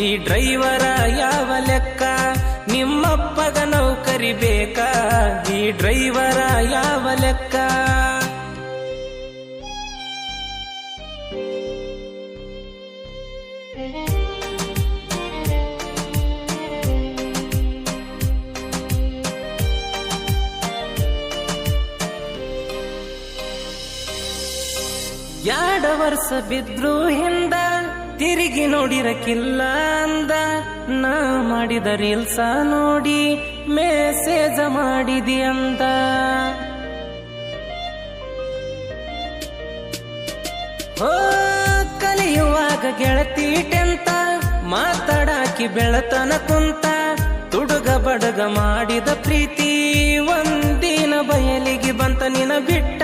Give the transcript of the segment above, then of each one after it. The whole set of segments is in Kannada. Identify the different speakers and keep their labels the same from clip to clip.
Speaker 1: ಈ ಡ್ರೈವರ ಯಾವ ಲೆಕ್ಕ? ನಿಮ್ಮಪ್ಪಗ ನೌಕರಿ ಬೇಕಾ? ಈ ಡ್ರೈವರ ಯಾವ ಲೆಕ್ಕ? ಯಾಡ ವರ್ಷ ಬಿದ್ರು ಹಿಂದ ತಿರುಗಿ ನೋಡಿರಕ್ಕಿಲ್ಲ ಅಂದ. ನಾ ಮಾಡಿದ ರೀಲ್ಸ ನೋಡಿ ಮೆಸೇಜ ಮಾಡಿದಿ ಅಂದ. ಕಲಿಯುವಾಗ ಗೆಳತಿ ಟೆಂತ. ಮಾತಾಡಾಕಿ ಬೆಳತನ ಕುಂತ. ತುಡುಗ ಬಡಗ ಮಾಡಿದ ಪ್ರೀತಿ. ಒಂದಿನ ಬಯಲಿಗೆ ಬಂತ ನಿನ ಬಿಟ್ಟ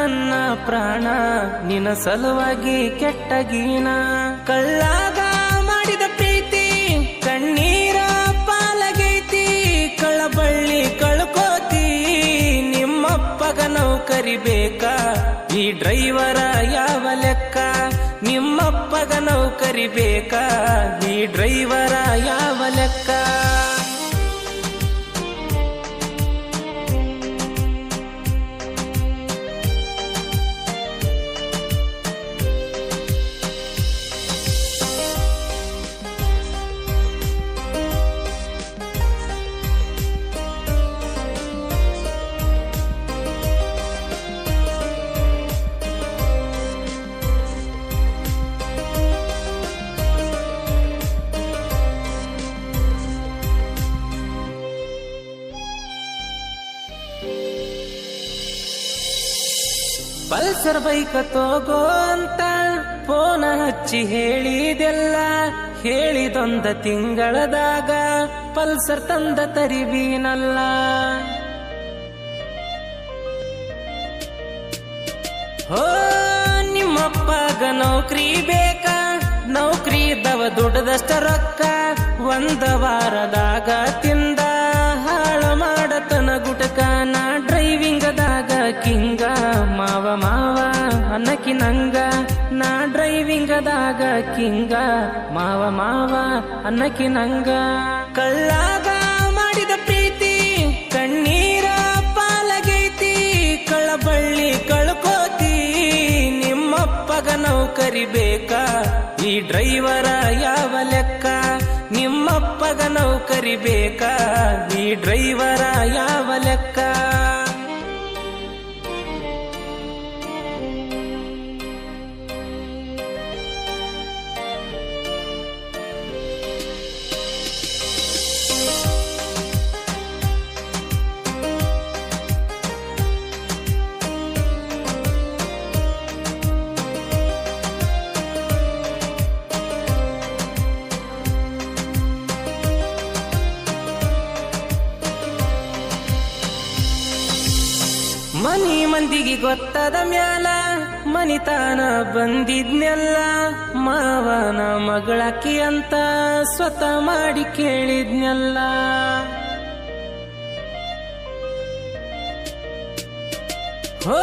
Speaker 1: ನನ್ನ ಪ್ರಾಣ, ನಿನ್ನ ಸಲುವಾಗಿ ಕೆಟ್ಟಗೀನ ಕಳ್ಳಾಗ ಮಾಡಿದ ಪ್ರೀತಿ, ಕಣ್ಣೀರ ಪಾಲಗೈತಿ. ಕಳಬಳ್ಳಿ ಕಳ್ಕೋತಿ, ನಿಮ್ಮಪ್ಪಗ ನೌಕರಿ ಬೇಕಾ? ಈ ಡ್ರೈವರ ಯಾವ ಲೆಕ್ಕ? ನಿಮ್ಮಪ್ಪಗ ನೌಕರಿ ಬೇಕಾ? ಈ ಡ್ರೈವರ ಯಾವ ಲೆಕ್ಕ? ಪಲ್ಸರ್ ಬೈಕ ತೋಗೋ ಅಂತ ಫೋನ ಹಚ್ಚಿ ಹೇಳಿದೆಲ್ಲ. ಹೇಳಿದೊಂದ ತಿಂಗಳದಾಗ ಪಲ್ಸರ್ ತಂದ ತರಿವೀನಲ್ಲ ಹೋ, ನಿಮ್ಮಪ್ಪಗ ನೌಕರಿ ಬೇಕಾ? ನೌಕರಿ ಇದ್ದವ ದುಡ್ಡದಷ್ಟ ರೊಕ್ಕ. ಒಂದ ವಾರದಾಗ ಕಿಂಗ, ಮಾವ ಮಾವ ಅನ್ನಕಿ ನಂಗ. ನಾ ಡ್ರೈವಿಂಗದಾಗ ಕಿಂಗ, ಮಾವ ಮಾವ ಅನ್ನಕಿ ನಂಗ. ಕಳ್ಳಾಗ ಮಾಡಿದ ಪ್ರೀತಿ, ಕಣ್ಣೀರ ಪಾಲಗೈತಿ, ಕಳಬಳ್ಳಿ ಕಳ್ಕೋತಿ. ನಿಮ್ಮಪ್ಪಗ ನೌಕರಿ ಬೇಕಾ? ಈ ಡ್ರೈವರ ಯಾವ ಲೆಕ್ಕ? ನಿಮ್ಮಪ್ಪಗ ನೌಕರಿ ಬೇಕಾ? ಈ ಡ್ರೈವರ ಯಾವ ಲೆಕ್ಕ? ಮನಿ ಮಂದಿಗೆ ಗೊತ್ತದ ಮ್ಯಾಲ ಮನಿತಾನ ಬಂದಿದ್ನೆಲ್ಲ, ಮಾವನ ಮಗಳಕಿ ಅಂತ ಸ್ವತ ಮಾಡಿ ಕೇಳಿದ್ನೆಲ್ಲ. ಹೋ,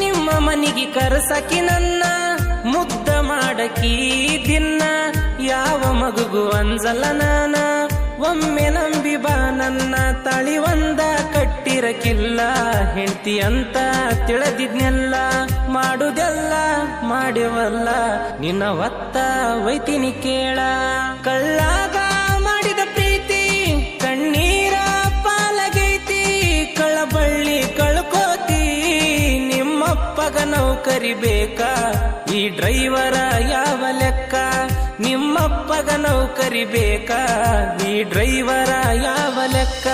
Speaker 1: ನಿಮ್ಮ ಮನಿಗೆ ಕರಸಕಿ ನನ್ನ, ಮುದ್ದ ಮಾಡಕಿ ದಿನ್ನ, ಯಾವ ಮಗುಗೂ ಅಂಜಲ್ಲ ನಾನ, ಒಮ್ಮೆ ನಂಬಿ ಬಾ ನನ್ನ ತಳಿ ಒಂದ ಕಟ್ಟಿರಕಿಲ್ಲ ಹೆಂಡತಿ ಅಂತ ತಿಳಿದಿದ್ನೆಲ್ಲ, ಮಾಡುದೆಲ್ಲ ಮಾಡಿವಲ್ಲ, ನಿನ್ನ ಒತ್ತ ಒಯ್ತೀನಿ ಕೇಳ. ಕಳ್ಳಾಗ ಮಾಡಿದ ಪ್ರೀತಿ, ಕಣ್ಣೀರ ಪಾಲಗೈತಿ, ಕಳಬಳ್ಳಿ ಕಳ್ಕೋತಿ, ನಿಮ್ಮಪ್ಪಗ ನೌಕರಿ ಬೇಕಾ, ಈ ಡ್ರೈವರ ಯಾವ ಲೆಕ್ಕ, ನಿಮ್ಮಪ್ಪಗ ನೌಕರಿ ಬೇಕಾ, ಈ ಡ್ರೈವರ ಯಾವ ಲೆಕ್ಕ.